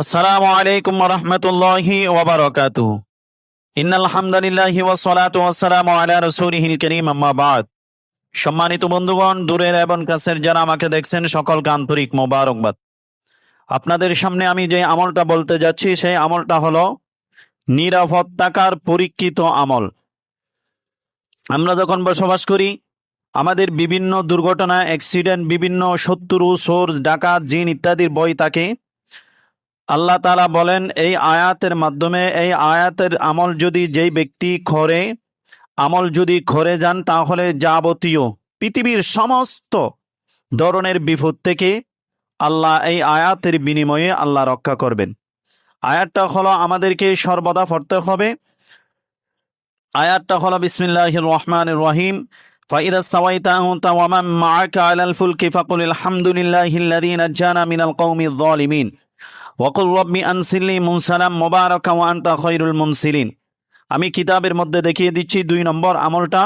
আসসালামু আলাইকুম রহমতুল্লাহি ওবরাকাতু ইন্নাল হামদুলিল্লাহি ওয়া সালাতু ওয়া সালামু আলা রাসূলিহিল কারীম, আম্মা সম্মানিত বন্ধুগণ, দূরের এবং কাছের যারা আমাকে দেখছেন, সকলকে আন্তরিক মোবারকবাদ। আপনাদের সামনে আমি যে আমলটা বলতে যাচ্ছি, সেই আমলটা হলো নিরাপত্তাকার পরীক্ষিত আমল। আমরা যখন বসবাস করি, আমাদের বিভিন্ন দুর্ঘটনা, অ্যাক্সিডেন্ট, বিভিন্ন শত্রু, সোর্স, ডাকাত, জিন ইত্যাদির বই থাকে। আল্লাহ তালা বলেন এই আয়াতের মাধ্যমে এই আয়াতের আমল যদি যেই ব্যক্তি করে আমল যদি করে যান তাহলে যাবতীয় পৃথিবীর সমস্ত ধরনের বিপদ থেকে আল্লাহ এই আয়াতের বিনিময়ে আল্লাহ রক্ষা করবেন আয়াতটা হলো আমাদেরকে সর্বদা পড়তে হবে আয়াতটা হলো বিসমিল্লাহ রহমান রহিম فإذا استويت أنت ومن معك على الفلك فقل الحمد لله الذي نجانا من القوم الظالمين ওয়াকুল রব্বি আনসিল্লি মুনসালাম মোবারকা ওয়া আনতা খৈরুল মুনসিলিন। আমি কিতাবের মধ্যে দেখিয়ে দিচ্ছি দুই নম্বর আমলটা।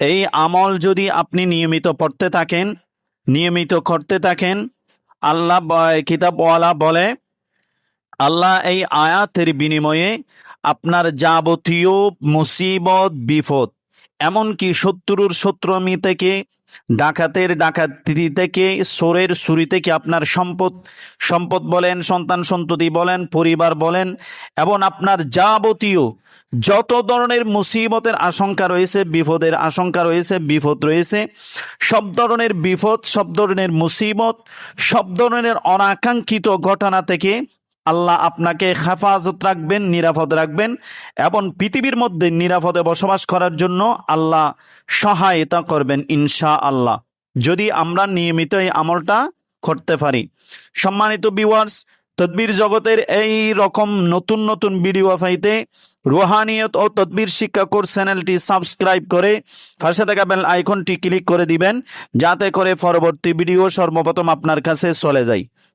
এই আমল যদি আপনি নিয়মিত পড়তে থাকেন, নিয়মিত করতে থাকেন, আল্লাহ কিতাবওয়ালা বলে, আল্লাহ এই আয়াতের বিনিময়ে আপনার যাবতীয় মুসিবত, বিপদ, এমনকি শত্রুর শত্রুমি থেকে ডাকাতের ডাকাতি থেকে, সোরের সুরি থেকে আপনার সম্পদ সম্পদ বলেন, সন্তান সন্ততি বলেন, পরিবার বলেন, এবং আপনার যাবতীয় যত ধরনের মুসিবতের আশঙ্কা রয়েছে, বিপদের আশঙ্কা রয়েছে, বিপদ রয়েছে, সব ধরনের বিপদ, সব ধরনের মুসিবত, সব ধরনের অনাকাঙ্ক্ষিত ঘটনা থেকে আল্লাহ আপনাকে হেফাজত রাখবেন, নিরাপদ রাখবেন এবং পৃথিবীর মধ্যে নিরাপদে বসবাস করার জন্য আল্লাহ সহায়তা করবেন ইনশা আল্লাহ যদি আমরা নিয়মিত এই আমলটা করতে পারি। সম্মানিত ভিউয়ার্স তদবির জগতের এই রকম নতুন নতুন ভিডিও পাইতে রুহানিয়ত ও তদবির শিক্ষা কোর্স চ্যানেলটি সাবস্ক্রাইব করে পাশে থাকা বেল আইকনটি ক্লিক করে দিবেন, যাতে করে পরবর্তী ভিডিও সর্বপ্রথম আপনার কাছে চলে যায়।